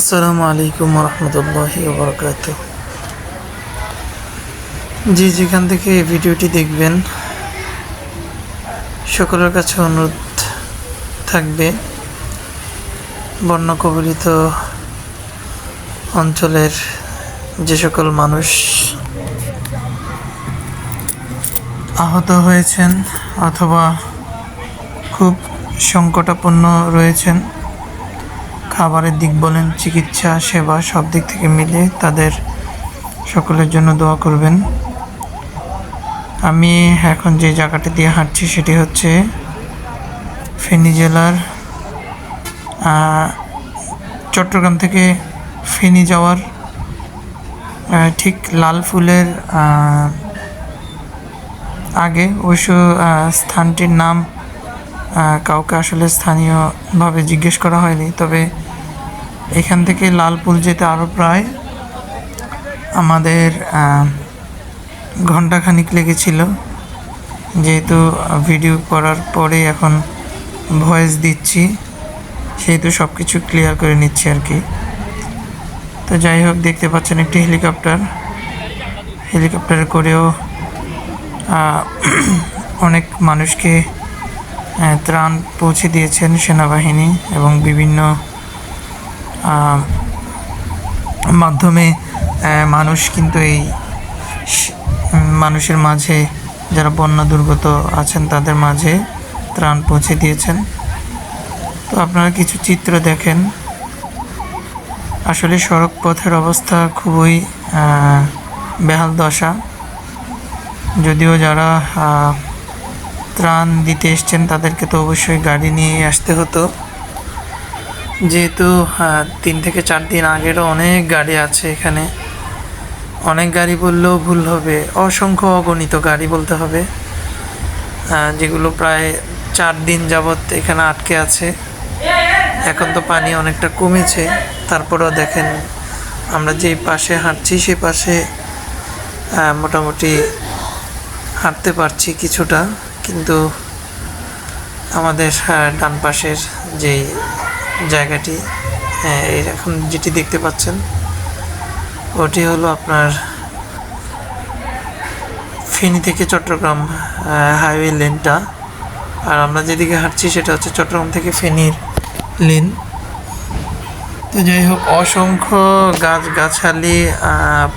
আসসালামু আলাইকুম রহমতুল্লাহ বরকাত জি, যেখান থেকে এই ভিডিওটি দেখবেন, সকলের কাছে অনুরোধ থাকবে বন্যা কবলিত অঞ্চলের যে সকল মানুষ আহত হয়েছেন অথবা খুব সংকটাপন্ন রয়েছেন খাবারের দিক বলেন, চিকিৎসা, সেবা, সব দিক থেকে মিলে তাদের সকলের জন্য দোয়া করবেন। আমি এখন যে জায়গাটা দিয়ে হাঁটছি সেটি হচ্ছে ফেনী জেলার চট্টগ্রাম থেকে ফেনী যাওয়ার ঠিক লাল ফুলের আগে। অবশ্য স্থানটির নাম কাউকে আসলে স্থানীয়ভাবে জিজ্ঞেস করা হয়নি, তবে এখান থেকে লালপুল যেতে আরও প্রায় আমাদের ঘন্টাখানিক লেগেছিল। যেহেতু ভিডিও করার পরে এখন ভয়েস দিচ্ছি, সেহেতু সব কিছু ক্লিয়ার করে নিচ্ছি আর কি। তো যাই হোক, দেখতে পাচ্ছেন একটি হেলিকপ্টার। হেলিকপ্টারে করেও অনেক মানুষকে ত্রাণ পৌঁছে দিয়েছেন সেনাবাহিনী এবং বিভিন্ন মাধ্যমে মানুষ কিন্তু এই মানুষের মাঝে যারা বন্যা দুর্গত আছেন, তাদের মাঝে ত্রাণ পৌঁছে দিয়েছেন। তো আপনারা কিছু চিত্র দেখেন। আসলে সড়ক পথের অবস্থা খুবই বেহাল দশা। যদিও যারা ত্রাণ দিতে এসছেন, তাদেরকে তো অবশ্যই গাড়ি নিয়ে আসতে হতো। যেহেতু তিন থেকে চার দিন আগেরও অনেক গাড়ি আছে এখানে। অনেক গাড়ি বললেও ভুল হবে। অসংখ্য অগণিত গাড়ি বলতে হবে। যেগুলো প্রায় চার দিন যাবৎ এখানে আটকে আছে। এখন তো পানি অনেকটা কমেছে। তারপরেও দেখেন, আমরা যেই পাশে হাঁটছি, সে পাশে মোটামুটি হাঁটতে পারছি কিছুটা। কিন্তু আমাদের ডান পাশের যেই জায়গাটি এখন যেটি দেখতে পাচ্ছেন, ওটি হলো আপনার ফেনী থেকে চট্টগ্রাম হাইওয়ে লেনটা আর আমরা যেদিকে হাঁটছি সেটা হচ্ছে চট্টগ্রাম থেকে ফেনীর লেন তো যাই হোক, অসংখ্য গাছ গাছালি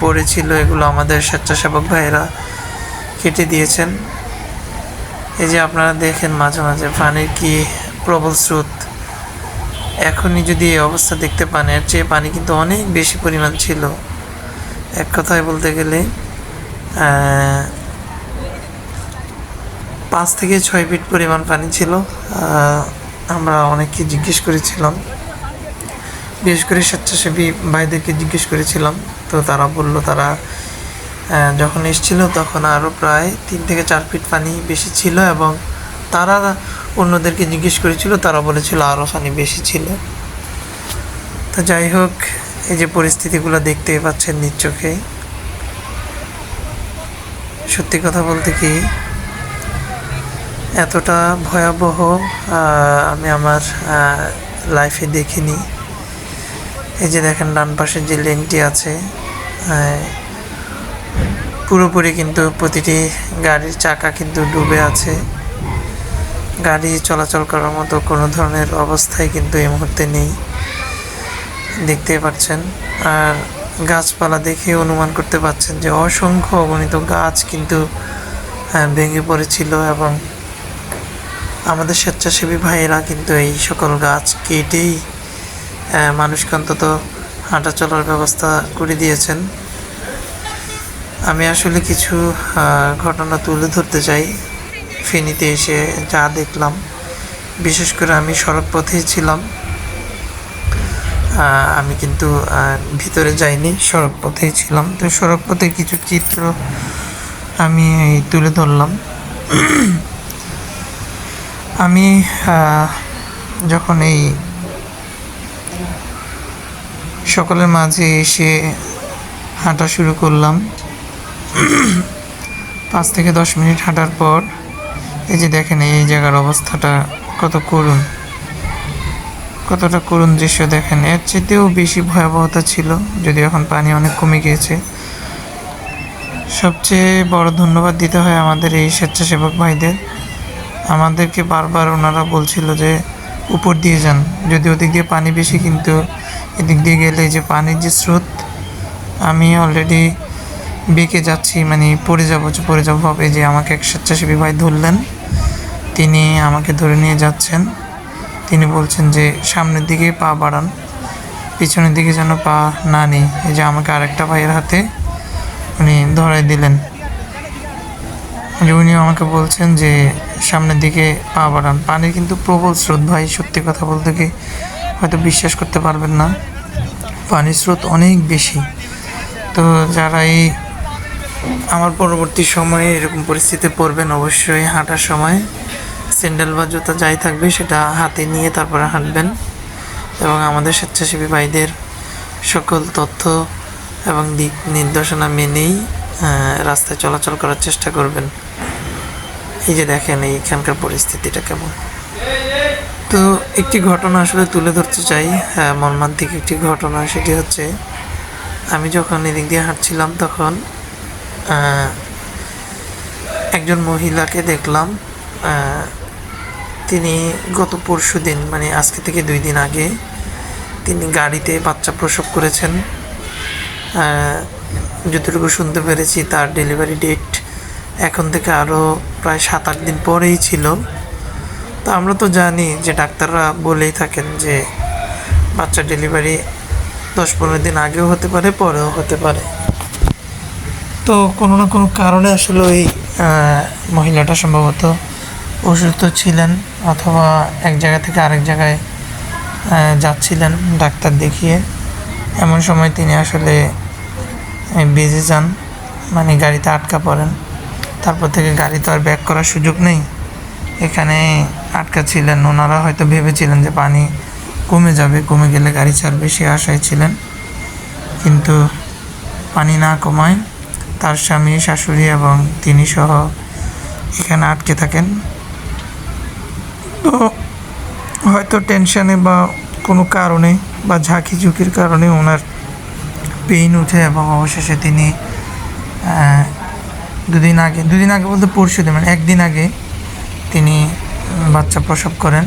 পড়েছিল। এগুলো আমাদের স্বেচ্ছাসেবক ভাইয়েরা কেটে দিয়েছেন। এই যে আপনারা দেখেন মাঝে মাঝে পানির কি প্রবল স্রোত। এখনই যদি এই অবস্থা দেখতে পান, এর চেয়ে পানি কিন্তু অনেক বেশি পরিমাণ ছিল। এক কথায় বলতে গেলে পাঁচ থেকে ছয় ফিট পরিমাণ পানি ছিল। আমরা অনেককে জিজ্ঞেস করেছিলাম। বিশেষ করে স্বেচ্ছাসেবী ভাইদেরকে জিজ্ঞেস করেছিলাম। তো তারা বলল, তারা যখন এসেছিল তখন আরও প্রায় তিন থেকে চার ফিট পানি বেশি ছিল এবং তারা অন্যদেরকে জিজ্ঞেস করেছিল, তারা বলেছিল আরও পানি বেশি ছিল। তো যাই হোক, এই যে পরিস্থিতিগুলো দেখতেই পাচ্ছেন নিজ চোখে। সত্যি কথা বলতে কি, এতটা ভয়াবহ আমি আমার লাইফে দেখিনি। এই যে দেখেন, ডান পাশে যে লেনটি আছে পুরোপুরি কিন্তু প্রতিটি গাড়ির চাকা কিন্তু ডুবে আছে। গাড়ি চলাচল করার মতো কোনো ধরনের অবস্থাই কিন্তু এই মুহূর্তে নেই। দেখতেই পাচ্ছেন। আর গাছপালা দেখে অনুমান করতে পারছেন যে অসংখ্য অগণিত গাছ কিন্তু ভেঙে পড়েছিল এবং আমাদের স্বেচ্ছাসেবী ভাইয়েরা কিন্তু এই সকল গাছ কেটেই মানুষকে অন্তত হাঁটা চলার ব্যবস্থা করে দিয়েছেন। আমি আসলে কিছু ঘটনা তুলে ধরতে চাই। ফেনীতে এসে যা দেখলাম, বিশেষ করে আমি সড়ক পথেই ছিলাম আমি কিন্তু ভিতরে যাইনি সড়ক পথেই ছিলাম। তো সড়ক পথে কিছু চিত্র আমি তুলে ধরলাম। আমি যখন এই সকলের মাঝে এসে হাঁটা শুরু করলাম, পাঁচ থেকে দশ মিনিট হাঁটার পর এই যে দেখেন, এই জায়গার অবস্থাটা কত করুণ। কতটা করুণ দৃশ্য দেখেন। এর চেয়েতেও বেশি ভয়াবহতা ছিল যদি এখন পানি অনেক কমে গিয়েছে। সবচেয়ে বড় ধন্যবাদ দিতে হয় আমাদের এই স্বেচ্ছাসেবক ভাইদের। আমাদেরকে বারবার ওনারা বলছিল যে, উপর দিয়ে যান। যদি ওদিক দিয়ে পানি বেশি, কিন্তু এদিক দিয়ে গেলে যে পানির যে স্রোত, আমি অলরেডি বেঁকে যাচ্ছি মানে পড়ে যাব পড়ে যাব ভাবে যে আমাকে এক স্বেচ্ছাসেবী ভাই ধরলেন। তিনি আমাকে ধরে নিয়ে যাচ্ছেন। তিনি বলছেন যে, সামনের দিকে পা বাড়ান, পিছনের দিকে যেন পা না নিই। এই যে আমাকে আরেকটা ভাইয়ের হাতে উনি ধরাই দিলেন। উনি আমাকে বলছেন যে, সামনের দিকে পা বাড়ান। পানির কিন্তু প্রবল স্রোত ভাই, সত্যি কথা বলতে কি হয়তো বিশ্বাস করতে পারবেন না। পানির স্রোত অনেক বেশি। তো যারা এই আমার পরবর্তী সময়ে এরকম পরিস্থিতিতে পড়বেন, অবশ্যই হাঁটার সময় স্যান্ডেল বা জুতা যাই থাকবে সেটা হাতে নিয়ে তারপরে হাঁটবেন। এবং আমাদের স্বেচ্ছাসেবী ভাইদের সকল তথ্য এবং দিক নির্দেশনা মেনেই রাস্তায় চলাচল করার চেষ্টা করবেন। এই যে দেখেন এইখানকার পরিস্থিতিটা কেমন। তো একটি ঘটনা আসলে তুলে ধরতে চাই হ্যাঁ মর্মান্তিক একটি ঘটনা সেটি হচ্ছে, আমি যখন এদিক দিয়ে হাঁটছিলাম তখন একজন মহিলাকে দেখলাম তিনি গত পরশু দিন মানে আজকে থেকে দুই দিন আগে, তিনি গাড়িতে বাচ্চা প্রসব করেছেন। যতটুকু শুনতে পেরেছি, তার ডেলিভারি ডেট এখন থেকে আরও প্রায় সাত আট দিন পরেই ছিল। তো আমরা তো জানি যে ডাক্তাররা বলেই থাকেন যে বাচ্চা ডেলিভারি দশ পনেরো দিন আগেও হতে পারে, পরেও হতে পারে। তো কোনো না কোনো কারণে আসলে ওই মহিলাটা সম্ভবত অসুস্থ ছিলেন। অথবা এক জায়গা থেকে আরেক জায়গায় যাচ্ছিলেন ডাক্তার দেখিয়ে। এমন সময় তিনি আসলে বেজে যান মানে গাড়িতে আটকা পড়েন। তারপর থেকে গাড়ি তো আর ব্যাক করার সুযোগ নেই। এখানে আটকা ছিলেন, ওনারা হয়তো ভেবেছিলেন যে পানি কমে যাবে, কমে গেলে গাড়ি ছাড়বে, সে আশায় ছিলেন। কিন্তু পানি না কমায় তার স্বামী, শাশুড়ি এবং তিনি সহ এখানে আটকে থাকেন। তো হয়তো টেনশানে বা কোনো কারণে বা ঝাঁকি ঝুঁকির কারণে ওনার পেইন উঠে এবং অবশেষে তিনি দুদিন আগে দুদিন আগে বলতে পরশু দিন মানে একদিন আগে তিনি বাচ্চা প্রসব করেন।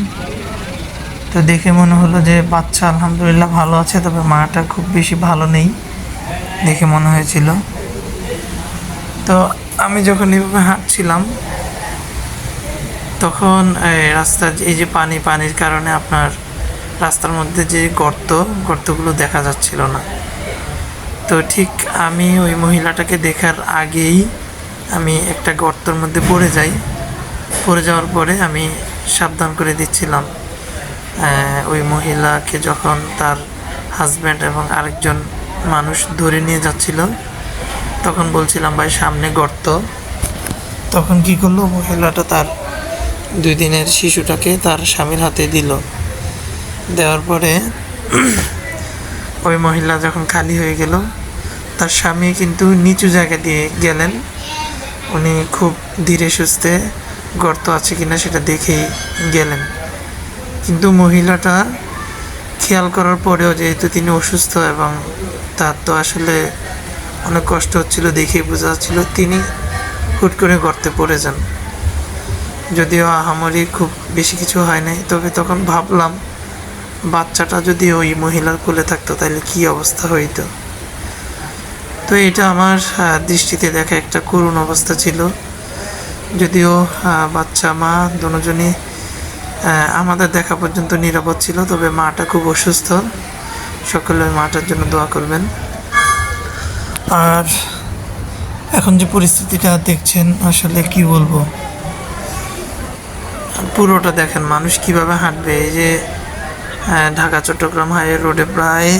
তো দেখে মনে হলো যে বাচ্চা আলহামদুলিল্লাহ ভালো আছে, তবে মাটা খুব বেশি ভালো নেই দেখে মনে হয়েছিল। তো আমি যখন এইভাবে হাঁটছিলাম তখন রাস্তার এই যে পানি, পানির কারণে আপনার রাস্তার মধ্যে যে গর্ত, গর্তগুলো দেখা যাচ্ছিল না। তো ঠিক আমি ওই মহিলাটাকে দেখার আগেই আমি একটা গর্তর মধ্যে পড়ে যাই। পড়ে যাওয়ার পরে আমি সাবধান করে দিচ্ছিলাম। ওই মহিলাকে যখন তার হাজব্যান্ড এবং আরেকজন মানুষ ধরে নিয়ে যাচ্ছিল, তখন বলছিলাম, ভাই, সামনে গর্ত। তখন কি করল মহিলাটা তার দুই দিনের শিশুটাকে তার স্বামীর হাতে দিল। দেওয়ার পরে ওই মহিলা যখন খালি হয়ে গেল, তার স্বামী কিন্তু নিচু জায়গা দিয়ে গেলেন। উনি খুব ধীরে সুস্থে গর্ত আছে কিনা সেটা দেখেই গেলেন। কিন্তু মহিলাটা খেয়াল করার পরেও যেহেতু তিনি অসুস্থ এবং তার তো আসলে অনেক কষ্ট হচ্ছিল দেখেই বোঝা যাচ্ছিল, তিনি হুট করে গর্তে পড়ে যান। যদিও আহামরি খুব বেশি কিছু হয় নাই, তবে তখন ভাবলাম, বাচ্চাটা যদি ওই মহিলার কোলে থাকতো তাহলে কি অবস্থা হইতো? তো এটা আমার দৃষ্টিতে দেখা একটা করুণ অবস্থা ছিল। যদিও বাচ্চা, মা দুজনই আমাদের দেখা পর্যন্ত নিরাপদ ছিল, তবে মাটা খুব অসুস্থ। সকলে মাটার জন্য দোয়া করবেন। আর এখন যে পরিস্থিতিটা দেখছেন, আসলে কি বলব? পুরোটা দেখেন মানুষ কীভাবে হাঁটবে। এই যে ঢাকা, চট্টগ্রাম হাইওয়ে রোডে প্রায়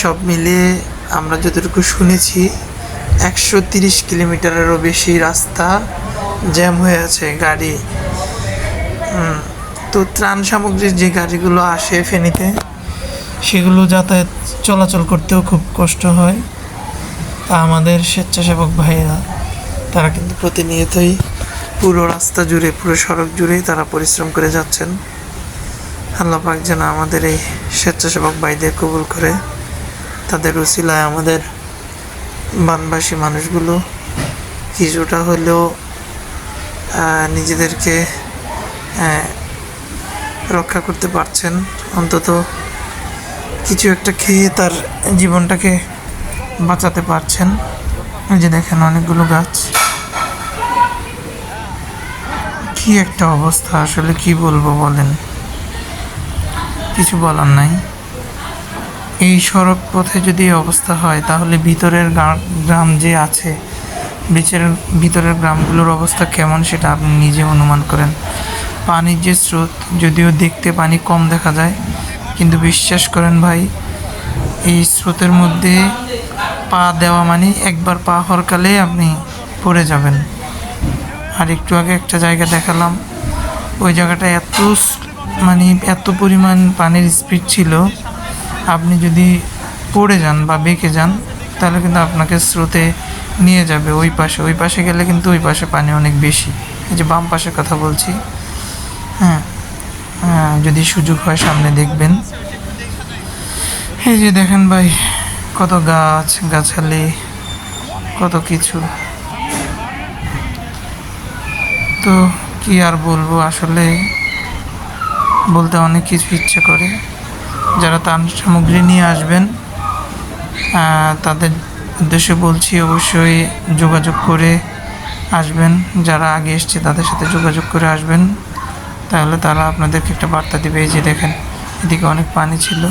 সব মিলিয়ে আমরা যতটুকু শুনেছি, একশো তিরিশ কিলোমিটারেরও বেশি রাস্তা জ্যাম হয়ে আছে গাড়ি। তো ত্রাণ সামগ্রীর যে গাড়িগুলো আসে ফেনীতে, সেগুলো যাতায়াত চলাচল করতেও খুব কষ্ট হয়। তা আমাদের স্বেচ্ছাসেবক ভাইয়েরা, তারা কিন্তু প্রতিনিয়তই পুরো রাস্তা জুড়ে, পুরো সড়ক জুড়েই তারা পরিশ্রম করে যাচ্ছেন। আল্লাহ পাক যেন আমাদের এই স্বেচ্ছাসেবক ভাইদের কবুল করে। তাদের উসিলায় আমাদের বানবাসী মানুষগুলো কিছুটা হলেও নিজেদেরকে রক্ষা করতে পারছেন। অন্তত কিছু একটা খেয়ে তার জীবনটাকে বাঁচাতে পারছেন। যে দেখেন অনেকগুলো গাছ। কি একটা অবস্থা? আসলে কি বলব বলেন? কিছু বলার নাই। এই সড়ক পথে যদি অবস্থা হয়, তাহলে ভিতরের গ্রাম যে আছে বিচের ভিতরের গ্রামগুলোর অবস্থা কেমন সেটা আপনি নিজে অনুমান করেন। পানির যে স্রোত, যদিও দেখতে পানি কম দেখা যায়, কিন্তু বিশ্বাস করেন ভাই, এই স্রোতের মধ্যে পা দেওয়া মানে একবার পা হরকালে আপনি পড়ে যাবেন। আর একটু আগে একটা জায়গা দেখালাম। ওই জায়গাটা এত মানে এত পরিমাণ পানির স্পিড ছিল। আপনি যদি পড়ে যান বা বেঁকে যান, তাহলে কিন্তু আপনাকে স্রোতে নিয়ে যাবে ওই পাশে। ওই পাশে গেলে কিন্তু ওই পাশে পানি অনেক বেশি। এই যে বাম পাশের কথা বলছি। হ্যাঁ হ্যাঁ যদি সুযোগ হয় সামনে দেখবেন। এই যে দেখেন ভাই, কত গাছ, গাছালি, কত কিছু। তো কি আর বলব, আসলে বলতে অনেক কিছু ইচ্ছে করে। যারা তার সামগ্রী নিয়ে আসবেন তাদের উদ্দেশ্যে বলছি অবশ্যই যোগাযোগ করে আসবেন। যারা আগে এসছে তাদের সাথে যোগাযোগ করে আসবেন। তাহলে তারা আপনাদেরকে একটা বার্তা দেবে, এই যে দেখেন, এদিকে অনেক পানি ছিল।